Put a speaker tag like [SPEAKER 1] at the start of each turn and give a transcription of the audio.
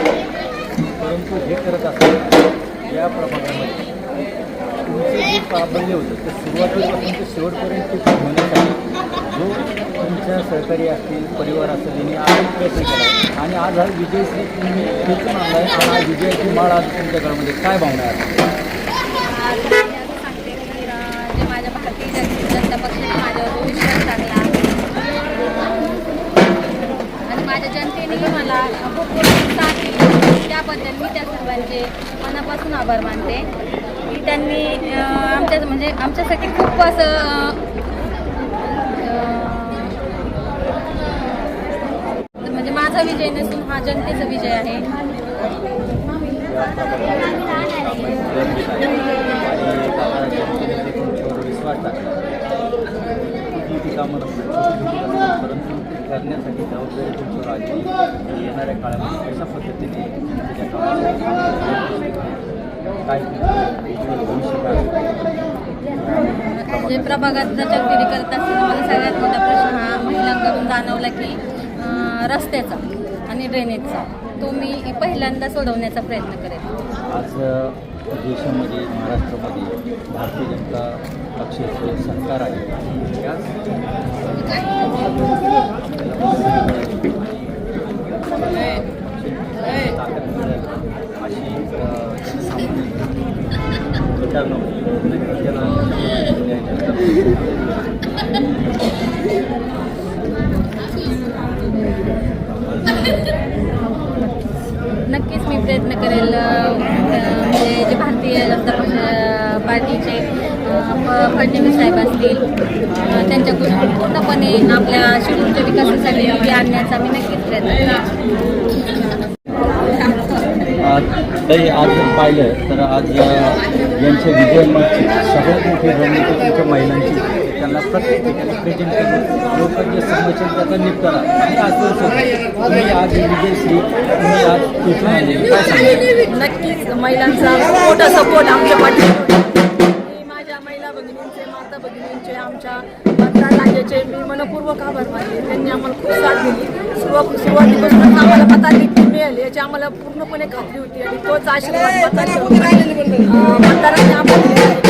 [SPEAKER 1] परंतु हे करत असताना या प्रमाणामध्ये तुमचे जे प्राबल्य होतं ते सुरुवातीपासून ते शेवटपर्यंत ते होण्यासाठी जो तुमच्या सहकारी असतील परिवार असतील यांनी आज प्रयत्न केला. आणि आज हा विजयश्री तुम्ही खेचून आणला आहे आणि हा विजयाची माळ आज तुमच्या घरामध्ये. काय भावना आहे?
[SPEAKER 2] जनता पक्षाने माझ्यावर विश्वास टाकला आणि माझ्या जनतेनेही मला खूप साथ दिली त्याबद्दल मी त्या सर्वांचे मनापासून आभार मानते की त्यांनी आमच्या म्हणजे आमच्यासाठी खूप असं म्हणजे माझा विजय नसून हा जनतेचा विजय आहे
[SPEAKER 1] या प्रभागामध्ये कामाची गरज आहे आणि एखादा जनतेने ते तुमच्यावर विश्वास टाकला खूप मोठी कामं परंतु ते करण्यासाठी जबाबदारी तुमचं राज्य येणाऱ्या काळामध्ये कशा पद्धतीने त्याच्या कामाची काय भविष्य काय असेल?
[SPEAKER 2] जे प्रभागात चौकडी करत असताना मला सगळ्यात मोठा प्रश्न हा महिलांकडून जाणवला की रस्त्याचा आणि ड्रेनेजचा तो मी पहिल्यांदा सोडवण्याचा प्रयत्न करेन
[SPEAKER 1] आज देशामध्ये महाराष्ट्रामध्ये भारतीय जनता पक्षाचं सरकार आहे. याच अशी अ, जनसामान्य विचार नव्हती नक्कीच त्याला न्याय मिळाला.
[SPEAKER 2] नक्कीच मी प्रयत्न करेल म्हणजे जे भारतीय जनता पक्ष पार्टीचे फडणवीस साहेब असतील त्यांच्याकडून पूर्णपणे आपल्या शिरूरच्या विकासासाठी निधी आणण्याचा मी नक्कीच प्रयत्न
[SPEAKER 1] आज तरी आज पाहिलं तर आज यांच्या विजयामागची सगळ्यात मोठी रणनीती तुमच्या महिलांची. होती. त्यांना प्रत्येक ठिकाणी प्रेझेंट करून लोकांचे समस्या त्याचा निपटारा आणि आश्वासन तुम्ही आज विजयश्री तुम्ही आज तिथून आले.
[SPEAKER 3] नक्कीच महिलांचा मोठा सपोर्ट आमच्या पाठी माझ्या महिला भगिनींचे माता भगिनींचे आमच्या राज्याचे मी मनपूर्वक आभार मानले त्यांनी आम्हाला खूप साथ दिली. सुरुवात सुरुवातीपासूनच आम्हाला मताधिक्य मिळाले याची आम्हाला पूर्णपणे खात्री होती आणि तोच आशीर्वाद मतदारांनी आम्हाला